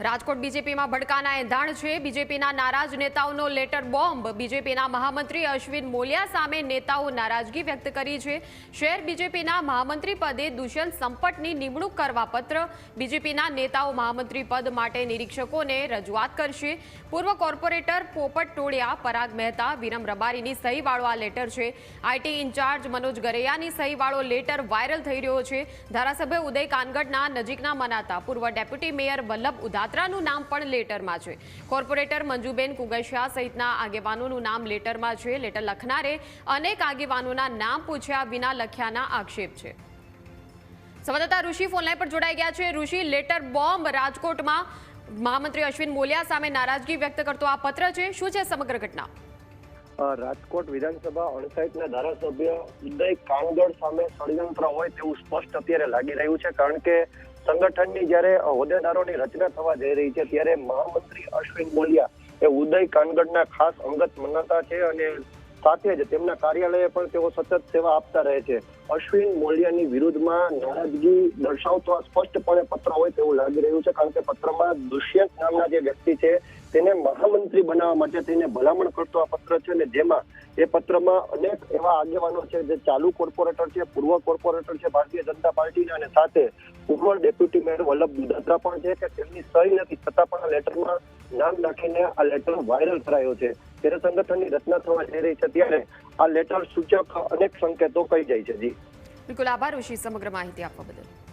રાજકોટ બીજેપીમાં ભડકાના એંધાણ છે. બીજેપીના નારાજ નેતાઓનો letter bomb. બીજેપીના મહામંત્રી અશ્વિન મોલિયા સામે નેતાઓ નારાજગી વ્યક્ત કરી છે. શહેર બીજેપીના મહામંત્રી પદે દુષ્યંત સંપટની નિમણૂક કરવા પત્ર. બીજેપીના નેતાઓ મહામંત્રી પદ માટે નિરીક્ષકોને રજૂઆત કરશે. પૂર્વ કોર્પોરેટર પોપટ ટોળિયા, પરાગ મહેતા, વિરમ રબારીની સહીવાળો આ લેટર છે. આઈટી ઇન્ચાર્જ મનોજ ગરૈયાની સહીવાળો લેટર વાયરલ થઈ રહ્યો છે. ધારાસભ્ય ઉદય કાનગડના નજીકના મનાતા પૂર્વ ડેપ્યુટી મેયર વલ્લભ ઉદાત્રાનું નામ પણ લેટરમાં છે. કોર્પોરેટર મંજુબેન કુગશિયા સહિતના આગેવાનોનું નામ લેટરમાં છે. લેટર લખનારે અનેક આગેવાનોના નામ પૂછ્યા વિના લખ્યાના આક્ષેપ છે. સંવાદદાતા ઋષિ ફોનલાઈન પર જોડાઈ ગયા છે. ઋષિ, લેટર બોમ્બ રાજકોટમાં મહામંત્રી અશ્વિન મોલિયા સામે નારાજગી વ્યક્ત કરતો આ પત્ર છે. શું છે સમગ્ર ઘટના? રાજકોટ વિધાનસભા અણસાઈટના ધારાસભ્ય ઉદય કાનગડ સામે ષડયંત્ર હોય તેવું સ્પષ્ટ અત્યારે લાગી રહ્યું છે, કારણ કે સંગઠનની જ્યારે હોદ્દેદારોની રચના થવા જઈ રહી છે, ત્યારે મહામંત્રી અશ્વિન મોલિયા એ ઉદય કાનગડના ખાસ અંગત મનાતા છે અને સાથે જ તેમના કાર્યાલયે પણ તેઓ સતત સેવા આપતા રહે છે. અશ્વિન મોલિયાની વિરુદ્ધમાં નારાજગી દર્શાવતો સ્પષ્ટપણે પત્ર હોય તેવું લાગી રહ્યું છે, કારણ કે પત્રમાં દુષ્યંત નામના જે વ્યક્તિ છે, તેને મહામંત્રી બનાવવા માટે તેને ભલામણ કરતો આ પત્ર છે અને જેમાં એ પત્રમાં અનેક એવા આગેવાનો છે જે ચાલુ કોર્પોરેટર છે, પૂર્વ કોર્પોરેટર છે, ભારતીય જનતા પાર્ટીના અને સાથે પૂર્વ ડેપ્યુટી મેયર વલ્લભ દુધાત્રા પણ છે કે તેમની સહી નથી, છતાં પણ આ લેટરમાં નામ નાખીને આ લેટર વાયરલ કરાયો છે. ત્યારે સંગઠનની રચના થવા જઈ રહી છે ત્યારે આ લેટર સૂચક અનેક સંકેતો કહી જાય છે જી. બિલકુલ આભાર, ઋષિ, સમગ્ર માહિતી આપવા બદલ.